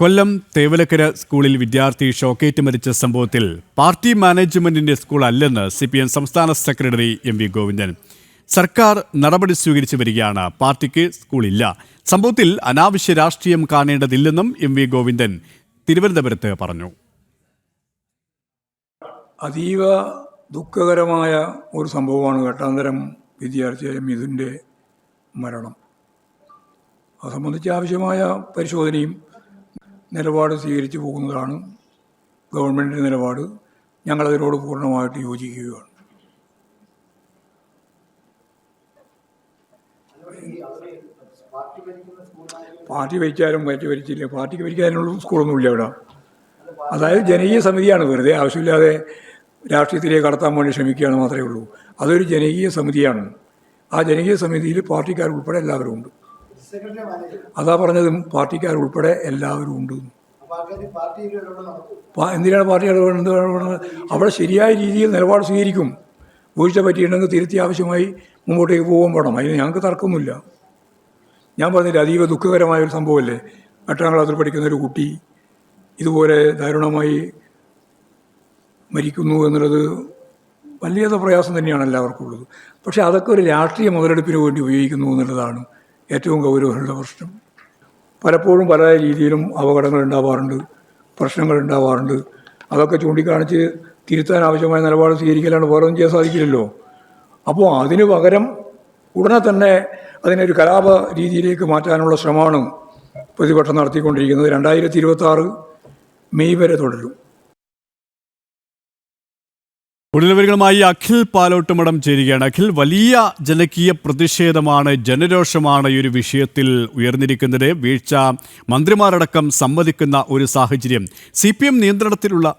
കൊല്ലം തേവലക്കര സ്കൂളിൽ വിദ്യാർത്ഥി ഷോക്കേറ്റ് മരിച്ച സംഭവത്തിൽ പാർട്ടി മാനേജ്മെന്റിന്റെ സ്കൂൾ അല്ലെന്ന് സി പി എം സംസ്ഥാന സെക്രട്ടറി എം വി ഗോവിന്ദൻ. സർക്കാർ നടപടി സ്വീകരിച്ചു വരികയാണ് പാർട്ടിക്ക് സ്കൂളില്ല. സംഭവത്തിൽ അനാവശ്യ രാഷ്ട്രീയം കാണേണ്ടതില്ലെന്നും എം വി ഗോവിന്ദൻ തിരുവനന്തപുരത്ത് പറഞ്ഞു. അതീവ ദുഃഖകരമായ ഒരു സംഭവമാണ് എട്ടാന്തരം വിദ്യാർത്ഥിയായ മിഥുന്റെ മരണം. അത് സംബന്ധിച്ച് ആവശ്യമായ പരിശോധനയും നിലപാട് സ്വീകരിച്ചു പോകുന്നതാണ് ഗവൺമെന്റിന്റെ നിലപാട്. ഞങ്ങളതിനോട് പൂർണമായിട്ട് യോജിക്കുകയാണ്. പാർട്ടി ഭരിച്ചാലും പാർട്ടി ഭരിച്ചില്ല പാർട്ടിക്ക് ഭരിക്കാനുള്ള സ്കൂളൊന്നുമില്ല ഇവിടെ. അതായത് ജനകീയ സമിതിയാണ്. വെറുതെ ആവശ്യമില്ലാതെ രാഷ്ട്രീയത്തിലേക്ക് കടത്താൻ വേണ്ടി ശ്രമിക്കുകയാണ് മാത്രമേ ഉള്ളൂ. അതൊരു ജനകീയ സമിതിയാണ്. ആ ജനകീയ സമിതിയിൽ പാർട്ടിക്കാർ ഉൾപ്പെടെ എല്ലാവരും ഉണ്ട്. അതാ പറഞ്ഞത് പാർട്ടിക്കാർ ഉൾപ്പെടെ എല്ലാവരും ഉണ്ട്. എന്തിനാണ് പാർട്ടി ഇടപെടുന്നത്? അവിടെ ശരിയായ രീതിയിൽ നിലപാട് സ്വീകരിക്കും. വീഴ്ച പറ്റിയിട്ടുണ്ടെങ്കിൽ തിരുത്തി ആവശ്യമായി മുമ്പോട്ടേക്ക് പോകാൻ പോകണം അതിന് ഞങ്ങൾക്ക് തർക്കമൊന്നുമില്ല. ഞാൻ പറഞ്ഞില്ല അതീവ ദുഃഖകരമായ ഒരു സംഭവമല്ലേ? എട്ടാം ക്ലാസ്സിൽ പഠിക്കുന്ന ഒരു കുട്ടി ഇതുപോലെ ദാരുണമായി മരിക്കുന്നു എന്നുള്ളത് വലിയ പ്രയാസം തന്നെയാണ് എല്ലാവർക്കും ഉള്ളത്. പക്ഷേ അതൊക്കെ ഒരു രാഷ്ട്രീയ മുതലെടുപ്പിന് വേണ്ടി ഉപയോഗിക്കുന്നു എന്നുള്ളതാണ്. ഏറ്റവും ഗൗരവമുള്ള പ്രശ്നം. പലപ്പോഴും പല രീതിയിലും അപകടങ്ങൾ ഉണ്ടാവാറുണ്ട് പ്രശ്നങ്ങൾ ഉണ്ടാവാറുണ്ട്. അതൊക്കെ ചൂണ്ടിക്കാണിച്ച് തിരുത്താൻ ആവശ്യമായ നിലപാട് സ്വീകരിക്കലാണ് വേറെ ഒന്നും ചെയ്യാൻ സാധിക്കില്ലല്ലോ. അപ്പോൾ അതിന് പകരം ഉടനെ തന്നെ അതിനൊരു കലാപ രീതിയിലേക്ക് മാറ്റാനുള്ള ശ്രമമാണ് പ്രതിപക്ഷം നടത്തിക്കൊണ്ടിരിക്കുന്നത്. രണ്ടായിരത്തി ഇരുപത്തി മെയ് വരെ തുടരും. കൂടുതൽ അഖിൽ പാലോട്ടുമടം ചേരുകയാണ്. അഖിൽ വലിയ ജനകീയ പ്രതിഷേധമാണ് ജനരോഷമാണ് ഈ ഒരു വിഷയത്തിൽ ഉയർന്നിരിക്കുന്നത്. വീഴ്ച മന്ത്രിമാരടക്കം സമ്മതിക്കുന്ന ഒരു സാഹചര്യം. സി പി എം നിയന്ത്രണത്തിലുള്ള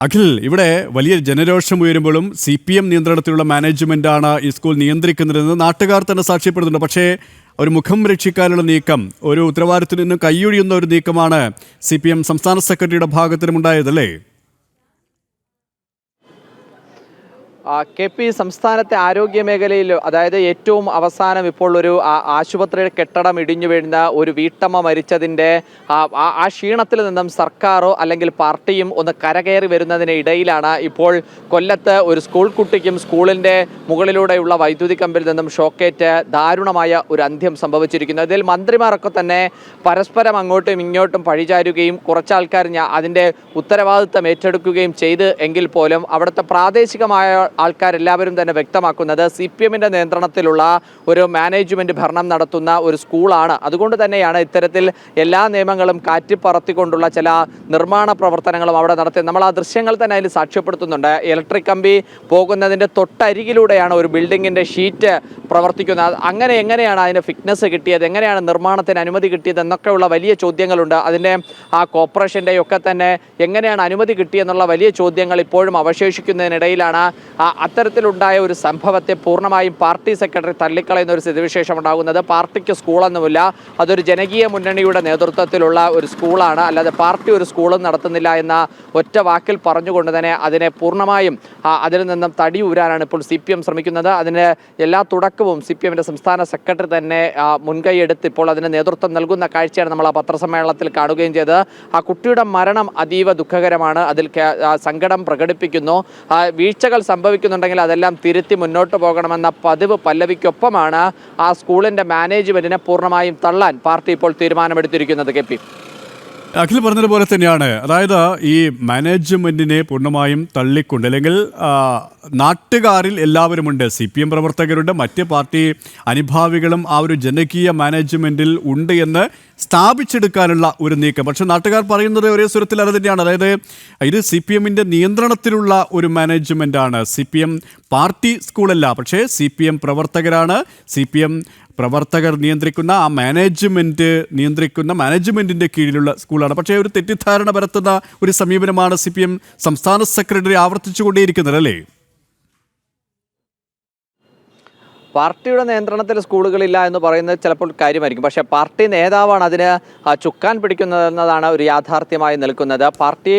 അഖിൽ ഇവിടെ വലിയ ജനരോഷം ഉയരുമ്പോഴും സി പി എം നിയന്ത്രണത്തിലുള്ള മാനേജ്മെന്റാണ് ഈ സ്കൂൾ നിയന്ത്രിക്കുന്നതെന്ന് നാട്ടുകാർ തന്നെ സാക്ഷ്യപ്പെടുന്നുണ്ട്. പക്ഷേ ഒരു മുഖം രക്ഷിക്കാനുള്ള നീക്കം ഒരു ഉത്തരവാദിത്തത്തിൽ നിന്ന് കൈയൊഴിയുന്ന ഒരു നീക്കമാണ് സി പി എം സംസ്ഥാന സെക്രട്ടറിയുടെ ഭാഗത്തിനും കെ പി സംസ്ഥാനത്തെ ആരോഗ്യ മേഖലയിൽ അതായത് ഏറ്റവും അവസാനം ഇപ്പോൾ ഒരു ആശുപത്രിയുടെ കെട്ടിടം ഇടിഞ്ഞു വീഴുന്ന ഒരു വീട്ടമ്മ മരിച്ചതിന്റെ ആ ക്ഷീണത്തിൽ നിന്നും സർക്കാരോ അല്ലെങ്കിൽ പാർട്ടിയും ഒന്ന് കരകയറി വരുന്നതിന് ഇടയിലാണ് ഇപ്പോൾ കൊല്ലത്ത് ഒരു സ്കൂൾ കുട്ടിക്കും സ്കൂളിന്റെ മുകളിലൂടെയുള്ള വൈദ്യുതി കമ്പിൽ നിന്നും ഷോക്കേറ്റ് ദാരുണമായ ഒരു അന്ത്യം സംഭവിച്ചിരിക്കുന്നു. ഇതിൽ മന്ത്രിമാരൊക്കെ തന്നെ പരസ്പരം അങ്ങോട്ടും ഇങ്ങോട്ടും പഴിചാരുകയും കുറച്ചാൾക്കാർ അതിന്റെ ഉത്തരവാദിത്തം ഏറ്റെടുക്കുകയും ചെയ്ത് എങ്കിൽ പോലും അവിടുത്തെ പ്രാദേശികമായ ആൾക്കാരെല്ലാവരും തന്നെ വ്യക്തമാക്കുന്നത് സി പി എമ്മിന്റെ നിയന്ത്രണത്തിലുള്ള ഒരു മാനേജ്മെന്റ് ഭരണം നടത്തുന്ന ഒരു സ്കൂളാണ്. അതുകൊണ്ട് തന്നെയാണ് ഇത്തരത്തിൽ എല്ലാ നിയമങ്ങളും കാറ്റിപ്പറത്തിക്കൊണ്ടുള്ള ചില നിർമ്മാണ പ്രവർത്തനങ്ങളും അവിടെ നടത്തിയത്. നമ്മൾ ആ ദൃശ്യങ്ങൾ തന്നെ അതിൽ സാക്ഷ്യപ്പെടുത്തുന്നുണ്ട്. ഇലക്ട്രിക് കമ്പി പോകുന്നതിന്റെ തൊട്ടരികിലൂടെയാണ് ഒരു ബിൽഡിങ്ങിന്റെ ഷീറ്റ് പ്രവർത്തിക്കുന്നത്. അങ്ങനെ എങ്ങനെയാണ് അതിന് ഫിറ്റ്നസ് കിട്ടിയത്? എങ്ങനെയാണ് നിർമ്മാണത്തിന് അനുമതി കിട്ടിയത്? എന്നൊക്കെയുള്ള വലിയ ചോദ്യങ്ങളുണ്ട്. അതിന്റെ ആ കോർപ്പറേഷന്റെ ഒക്കെ തന്നെ എങ്ങനെയാണ് അനുമതി കിട്ടിയെന്നുള്ള വലിയ ചോദ്യങ്ങൾ ഇപ്പോഴും അവശേഷിക്കുന്നതിനിടയിലാണ്. അത്തരത്തിലുണ്ടായ ഒരു സംഭവത്തെ പൂർണമായും പാർട്ടി സെക്രട്ടറി തള്ളിക്കളയുന്ന ഒരു സ്ഥിതിവിശേഷം ഉണ്ടാകുന്നത്. പാർട്ടിക്ക് സ്കൂളൊന്നുമില്ല. അതൊരു ജനകീയ മുന്നണിയുടെ നേതൃത്വത്തിലുള്ള ഒരു സ്കൂളാണ്. അല്ലാതെ പാർട്ടി ഒരു സ്കൂളും നടത്തുന്നില്ല എന്ന ഒറ്റ വാക്കിൽ പറഞ്ഞുകൊണ്ട് തന്നെ അതിനെ പൂർണമായും അതിൽ നിന്നും തടി ഊരാനാണ് ഇപ്പോൾ സി പി എം ശ്രമിക്കുന്നത്. അതിന് എല്ലാ തുടക്കവും സി പി എമ്മിന്റെ സംസ്ഥാന സെക്രട്ടറി തന്നെ മുൻകൈയെടുത്ത് ഇപ്പോൾ അതിന് നേതൃത്വം നൽകുന്ന കാഴ്ചയാണ് നമ്മൾ ആ പത്രസമ്മേളനത്തിൽ കാണുകയും ചെയ്തത്. ആ കുട്ടിയുടെ മരണം അതീവ ദുഃഖകരമാണ്. അതിൽ സങ്കടം പ്രകടിപ്പിക്കുന്നു. വീഴ്ചകൾ വീഴ്ചകൾ സംഭവിക്കുന്നുണ്ടെങ്കിൽ അതെല്ലാം തിരുത്തി മുന്നോട്ട് പോകണമെന്ന പതിവ് പല്ലവിക്കൊപ്പമാണ് ആ സ്കൂളിന്റെ മാനേജ്മെന്റിനെ പൂർണമായും തള്ളാൻ പാർട്ടി ഇപ്പോൾ തീരുമാനമെടുത്തിരിക്കുന്നത് കെ അഖിൽ പറഞ്ഞതുപോലെ തന്നെയാണ്. അതായത് ഈ മാനേജ്മെന്റിനെ പൂർണമായും തള്ളിക്കൊണ്ട് അല്ലെങ്കിൽ നാട്ടുകാരിൽ എല്ലാവരുമുണ്ട്. സി പി എം പ്രവർത്തകരുണ്ട്. മറ്റ് പാർട്ടി അനുഭാവികളും ആ ഒരു ജനകീയ മാനേജ്മെന്റിൽ ഉണ്ട് എന്ന് സ്ഥാപിച്ചെടുക്കാനുള്ള ഒരു നീക്കം. പക്ഷെ നാട്ടുകാർ പറയുന്നത് ഒരേ സ്വരത്തിൽ അത് തന്നെയാണ്. അതായത് ഇത് സി പി എമ്മിന്റെ നിയന്ത്രണത്തിലുള്ള ഒരു മാനേജ്മെന്റാണ് സി പി എം പാർട്ടി സ്കൂളല്ല. പക്ഷേ സി പി എം പ്രവർത്തകരാണ്. സി പി എം പ്രവർത്തകർ നിയന്ത്രിക്കുന്ന ആ മാനേജ്മെന്റ് നിയന്ത്രിക്കുന്ന മാനേജ്മെന്റിന്റെ കീഴിലുള്ള സ്കൂളാണ്. പക്ഷേ ഒരു തെറ്റിദ്ധാരണ പരത്തുന്ന ഒരു സമീപനമാണ് സി സംസ്ഥാന സെക്രട്ടറി ആവർത്തിച്ചുകൊണ്ടേയിരിക്കുന്നത് അല്ലേ? പാർട്ടിയുടെ നിയന്ത്രണത്തിൽ സ്കൂളുകളില്ല എന്ന് പറയുന്നത് ചിലപ്പോൾ കാര്യമായിരിക്കും. പക്ഷേ പാർട്ടി നേതാവാണ് അതിന് ചുക്കാൻ പിടിക്കുന്നതെന്നതാണ് ഒരു യാഥാർത്ഥ്യമായി നിൽക്കുന്നത്. പാർട്ടി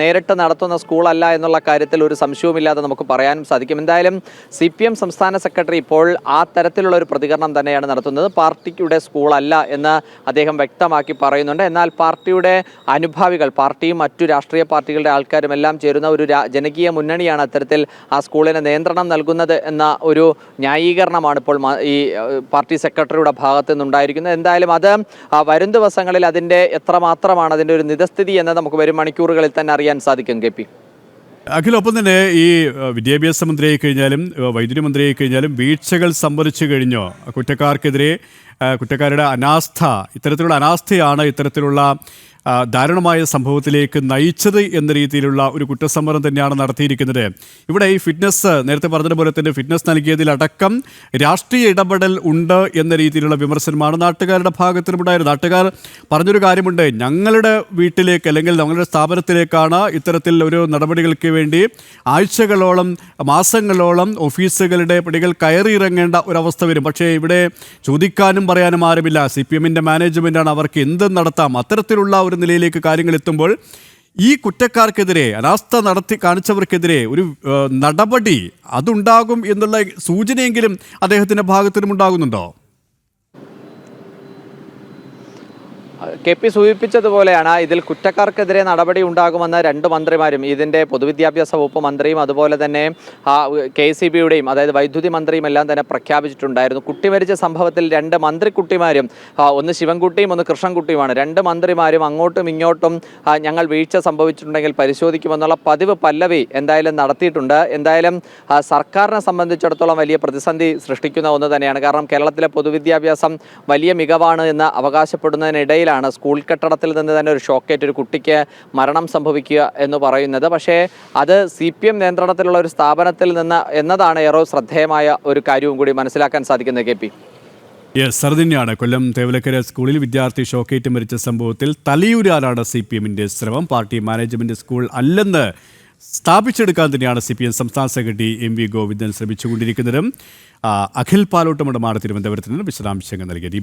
നേരിട്ട് നടത്തുന്ന സ്കൂളല്ല എന്നുള്ള കാര്യത്തിൽ ഒരു സംശയവുമില്ലാതെ നമുക്ക് പറയാനും സാധിക്കും. എന്തായാലും സി പി എം സംസ്ഥാന സെക്രട്ടറി ഇപ്പോൾ ആ തരത്തിലുള്ള ഒരു പ്രതികരണം തന്നെയാണ് നടത്തുന്നത്. പാർട്ടിയുടെ സ്കൂളല്ല എന്ന് അദ്ദേഹം വ്യക്തമാക്കി പറയുന്നുണ്ട്. എന്നാൽ പാർട്ടിയുടെ അനുഭാവികൾ പാർട്ടിയും മറ്റു രാഷ്ട്രീയ പാർട്ടികളുടെ ആൾക്കാരും എല്ലാം ചേരുന്ന ഒരു ജനകീയ മുന്നണിയാണ് അത്തരത്തിൽ ആ സ്കൂളിന് നിയന്ത്രണം നൽകുന്നത് എന്ന ഒരു ന്യായീകരണമാണ് ഇപ്പോൾ ഈ പാർട്ടി സെക്രട്ടറിയുടെ ഭാഗത്ത് നിന്നുണ്ടായിരിക്കുന്നത്. എന്തായാലും അത് വരും ദിവസങ്ങളിൽ അതിന്റെ എത്രമാത്രമാണ് അതിന്റെ ഒരു നിതസ്ഥിതി എന്ന് നമുക്ക് വരും മണിക്കൂറുകളിൽ തന്നെ അറിയാൻ സാധിക്കും കെ പി. അഖിലൊപ്പം തന്നെ ഈ വിദ്യാഭ്യാസ മന്ത്രിയായി കഴിഞ്ഞാലും വൈദ്യുതി മന്ത്രിയായി കഴിഞ്ഞാലും വീഴ്ചകൾ സംഭരിച്ചു കഴിഞ്ഞോ? കുറ്റക്കാർക്കെതിരെ കുറ്റക്കാരുടെ അനാസ്ഥ ഇത്തരത്തിലുള്ള അനാസ്ഥയാണ് ഇത്തരത്തിലുള്ള ദാരുണമായ സംഭവത്തിലേക്ക് നയിച്ചത് എന്ന രീതിയിലുള്ള ഒരു കുറ്റസമ്മതം തന്നെയാണ് നടത്തിയിരിക്കുന്നത്. ഇവിടെ ഈ ഫിറ്റ്നസ് നേരത്തെ പറഞ്ഞതുപോലെ തന്നെ ഫിറ്റ്നസ് നൽകിയതിലടക്കം രാഷ്ട്രീയ ഇടപെടൽ ഉണ്ട് എന്ന രീതിയിലുള്ള വിമർശനമാണ് നാട്ടുകാരുടെ ഭാഗത്തിനുണ്ടായിരുന്നത് നാട്ടുകാർ പറഞ്ഞൊരു കാര്യമുണ്ട്. ഞങ്ങളുടെ വീട്ടിലേക്ക് അല്ലെങ്കിൽ ഞങ്ങളുടെ സ്ഥാപനത്തിലേക്കാണ് ഇത്തരത്തിൽ ഒരു നടപടികൾക്ക് വേണ്ടി ആഴ്ചകളോളം മാസങ്ങളോളം ഓഫീസുകളുടെ പടികൾ കയറിയിറങ്ങേണ്ട ഒരവസ്ഥ വരും. പക്ഷേ ഇവിടെ ചോദിക്കാനും പറയാനും ആരുമില്ല. സി പി എമ്മിന്റെ മാനേജ്മെന്റാണ് അവർക്ക് എന്തും നടത്താം? അത്തരത്തിലുള്ള ഒരു നിലയിലേക്ക് കാര്യങ്ങൾ എത്തുമ്പോൾ ഈ കുറ്റക്കാർക്കെതിരെ അനാസ്ഥ നടത്തി കാണിച്ചവർക്കെതിരെ ഒരു നടപടി അതുണ്ടാകും എന്നുള്ള സൂചനയെങ്കിലും അദ്ദേഹത്തിന്റെ ഭാഗത്തിനും ഉണ്ടാകുന്നുണ്ടോ കെ പി സൂചിപ്പിച്ചതുപോലെയാണ് ഇതിൽ കുറ്റക്കാർക്കെതിരെ നടപടി ഉണ്ടാകുമെന്ന് രണ്ട് മന്ത്രിമാരും ഇതിന്റെ പൊതുവിദ്യാഭ്യാസ വകുപ്പ് മന്ത്രിയും അതുപോലെ തന്നെ കെ സി ബിയുടെയും അതായത് വൈദ്യുതി മന്ത്രിയും എല്ലാം തന്നെ പ്രഖ്യാപിച്ചിട്ടുണ്ടായിരുന്നു. കുട്ടി മരിച്ച സംഭവത്തിൽ രണ്ട് മന്ത്രിക്കുട്ടിമാരും ഒന്ന് ശിവൻകുട്ടിയും ഒന്ന് കൃഷ്ണൻകുട്ടിയുമാണ്. രണ്ട് മന്ത്രിമാരും അങ്ങോട്ടും ഇങ്ങോട്ടും ഞങ്ങൾ വീഴ്ച സംഭവിച്ചിട്ടുണ്ടെങ്കിൽ പരിശോധിക്കുമെന്നുള്ള പതിവ് പല്ലവി എന്തായാലും നടത്തിയിട്ടുണ്ട്. എന്തായാലും സർക്കാരിനെ സംബന്ധിച്ചിടത്തോളം വലിയ പ്രതിസന്ധി സൃഷ്ടിക്കുന്ന ഒന്ന് തന്നെയാണ്. കാരണം കേരളത്തിലെ പൊതുവിദ്യാഭ്യാസം വലിയ മികവാണ് എന്ന് അവകാശപ്പെടുന്നതിനിടയിലാണ് സ്കൂൾ കെട്ടിടത്തിൽ നിന്ന് തന്നെ ഒരു ഷോക്കേറ്റ് ഒരു കുട്ടിക്ക് മരണം സംഭവിക്കുക എന്ന് പറയുന്നത്. പക്ഷേ അത് സി പി എം നിയന്ത്രണത്തിലുള്ള ഒരു സ്ഥാപനത്തിൽ നിന്ന് എന്നതാണ് ഏറെ ശ്രദ്ധേയമായ ഒരു കാര്യവും കൂടി മനസ്സിലാക്കാൻ സാധിക്കുന്നത് കെ പി. യെസ് സർ തന്നെയാണ് കൊല്ലം തേവലക്കര സ്കൂളിൽ വിദ്യാർത്ഥി ഷോക്കേറ്റ് മരിച്ച സംഭവത്തിൽ തലയൂരാനാണ് സി പി എമ്മിന്റെ ശ്രമം. പാർട്ടി മാനേജ്മെന്റ് സ്കൂൾ അല്ലെന്ന് സ്ഥാപിച്ചെടുക്കാൻ തന്നെയാണ് സി പി എം സംസ്ഥാന സെക്രട്ടറി എം വി ഗോവിന്ദൻ ശ്രമിച്ചുകൊണ്ടിരിക്കുന്നതും. അഖിൽ പാലോട്ടുമടമാണ് തിരുവനന്തപുരത്ത് നിന്ന് വിശദാംശങ്ങൾ നൽകിയത്